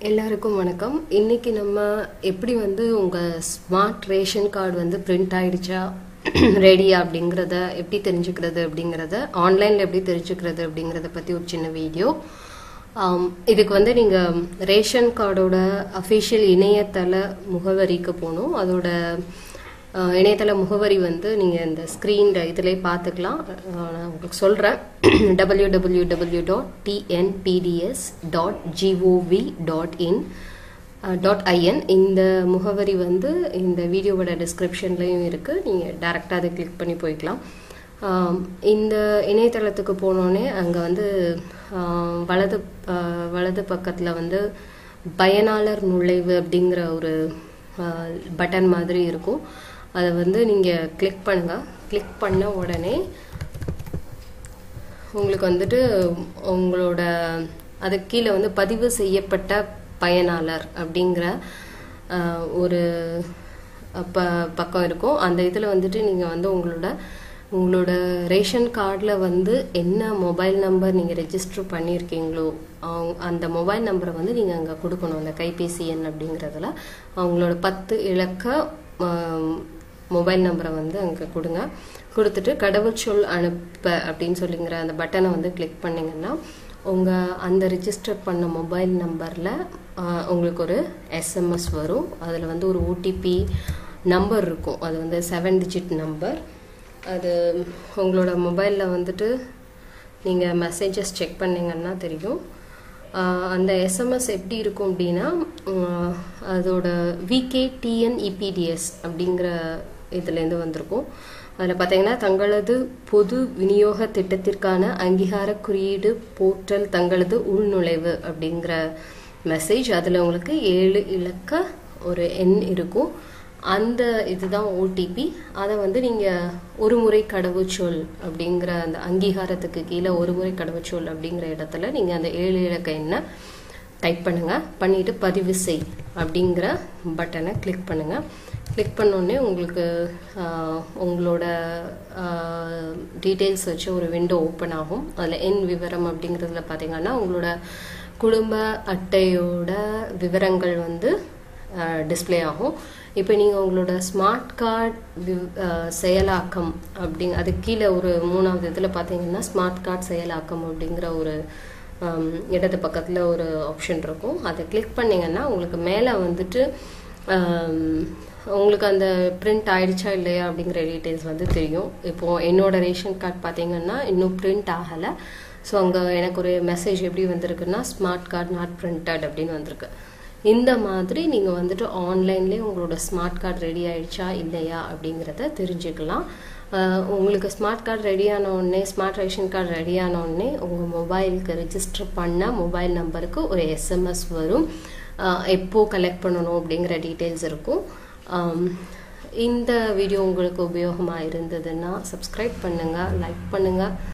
எல்லாருக்கும் வணக்கம். இன்னைக்கு நம்ம எப்படி வந்து உங்கள் ஸ்மார்ட் ரேஷன் கார்டு வந்து பிரிண்ட் ஆயிடுச்சா ரெடியா அப்படிங்கிறத எப்படி தெரிஞ்சுக்கிறது அப்படிங்கிறத ஆன்லைனில் எப்படி தெரிஞ்சுக்கிறது அப்படிங்கிறத பற்றி ஒரு சின்ன வீடியோ இதுக்கு வந்து நீங்கள் ரேஷன் கார்டோட அஃபிஷியல் இணையதள முகவரிக்கு போகணும். அதோட இணையதள முகவரி வந்து நீங்கள் இந்த ஸ்க்ரீனில் இதிலே பார்த்துக்கலாம் நான் உங்களுக்கு சொல்கிறேன் W W W dot TNPDS dot GOV dot in dot IN இந்த முகவரி வந்து இந்த வீடியோவோட டிஸ்கிரிப்ஷன்லேயும் இருக்குது நீங்கள் டேரெக்டாக அதை கிளிக் பண்ணி போய்க்கலாம். இந்த இணையதளத்துக்கு போனோடனே அங்கே வந்து வலது வலது பக்கத்தில் வந்து பயனாளர் நுழைவு அப்படிங்கிற ஒரு பட்டன் மாதிரி இருக்கும். அதை வந்து நீங்கள் கிளிக் பண்ணுங்கள் கிளிக் பண்ண உடனே உங்களுக்கு வந்துட்டு உங்களோட அது கீழே வந்து பதிவு செய்யப்பட்ட பயனாளர் அப்படிங்கிற ஒரு ப பக்கம் இருக்கும். அந்த இதில் வந்துட்டு நீங்கள் வந்து உங்களோட உங்களோட ரேஷன் கார்டில் வந்து என்ன மொபைல் நம்பர் நீங்கள் ரெஜிஸ்டர் பண்ணியிருக்கீங்களோ அவங்க- அந்த மொபைல் நம்பரை வந்து நீங்கள் அங்கே கொடுக்கணும். அந்த கைபேசி எண் அப்படிங்கிறதுல. அவங்களோட பத்து இலக்க மொபைல் நம்பரை வந்து அங்கே கொடுங்க. கொடுத்துட்டு கடவுச்சொல் அனுப்ப அப்படின்னு சொல்லிங்கிற அந்த பட்டனை வந்து கிளிக் பண்ணிங்கன்னா உங்கள் அந்த ரிஜிஸ்டர் பண்ண மொபைல் நம்பரில் உங்களுக்கு ஒரு எஸ்எம்எஸ் வரும். அதில் வந்து ஒரு ஓடிபி நம்பர் இருக்கும். அது வந்து செவன் டிஜிட் நம்பர் அது உங்களோட மொபைலில் வந்துட்டு நீங்கள் மெசேஜஸ் செக் பண்ணிங்கன்னா தெரியும். அந்த எஸ்எம்எஸ் எப்படி இருக்கும் அப்படின்னா அதோட விகே டிஎன்இபிடிஎஸ் அப்படிங்கிற இதுலேருந்து வந்திருக்கும். அதில் பார்த்தீங்கன்னா தங்களது பொது விநியோக திட்டத்திற்கான அங்கீகார குறியீடு போர்ட்டல் தங்களது உள்நுழைவு அப்படிங்கிற மெசேஜ் அதில் உங்களுக்கு ஏழு இலக்க ஒரு எண் இருக்கும். அந்த இதுதான் ஓடிபி. அதை வந்து நீங்கள் ஒரு முறை கடவுச்சொல் அப்படிங்கிற அந்த அங்கீகாரத்துக்கு கீழே ஒரு முறை கடவுச்சொல் அப்படிங்கிற இடத்துல நீங்கள் அந்த ஏழு இலக்க எண்ணை டைப் பண்ணுங்கள் பண்ணிவிட்டு பதிவு செய் அப்படிங்கிற பட்டனை கிளிக் பண்ணுங்கள் கிளிக் பண்ணோடனே உங்களுக்கு உங்களோட டீட்டெயில்ஸ் வச்சு ஒரு விண்டோ ஓப்பன் ஆகும். அதில் என் விவரம் அப்படிங்கிறதுல பார்த்தீங்கன்னா உங்களோட குடும்ப அட்டையோட விவரங்கள் வந்து டிஸ்ப்ளே ஆகும். இப்போ நீங்கள் உங்களோட ஸ்மார்ட் கார்டு செயலாக்கம் அப்படிங் அதுக்கு கீழே ஒரு மூணாவது இதில் பார்த்தீங்கன்னா ஸ்மார்ட் கார்டு செயலாக்கம் அப்படிங்கிற ஒரு இடது பக்கத்தில் ஒரு ஆப்ஷன் இருக்கும். அதை கிளிக் பண்ணிங்கன்னா உங்களுக்கு மேலே வந்துட்டு உங்களுக்கு அந்த பிரிண்ட் ஆயிடுச்சா இல்லையா அப்படிங்கிற டீட்டெயில்ஸ் வந்து தெரியும். இப்போது என்னோட ரேஷன் கார்டு பார்த்தீங்கன்னா இன்னும் பிரிண்ட் ஆகலை. ஸோ அங்கே எனக்கு ஒரு மெசேஜ் எப்படி வந்திருக்குன்னா ஸ்மார்ட் கார்டு நாட் பிரிண்டட் அப்படின்னு வந்திருக்கு. இந்த மாதிரி நீங்கள் வந்துட்டு ஆன்லைன்லேயே உங்களோட ஸ்மார்ட் கார்டு ரெடி ஆயிடுச்சா இல்லையா அப்படிங்கிறத தெரிஞ்சுக்கலாம். உங்களுக்கு ஸ்மார்ட் கார்டு ரெடியான உடனே ஸ்மார்ட் ரேஷன் கார்டு ரெடி உடனே உங்கள் மொபைலுக்கு ரெஜிஸ்டர் பண்ண மொபைல் நம்பருக்கு ஒரு எஸ்எம்எஸ் வரும். எப்போது கலெக்ட் பண்ணணும் அப்படிங்கிற டீட்டெயில்ஸ் இருக்கும். இந்த வீடியோ உங்களுக்கு உபயோகமாக இருந்ததுன்னா சப்ஸ்கிரைப் பண்ணுங்கள் லைக் பண்ணுங்கள்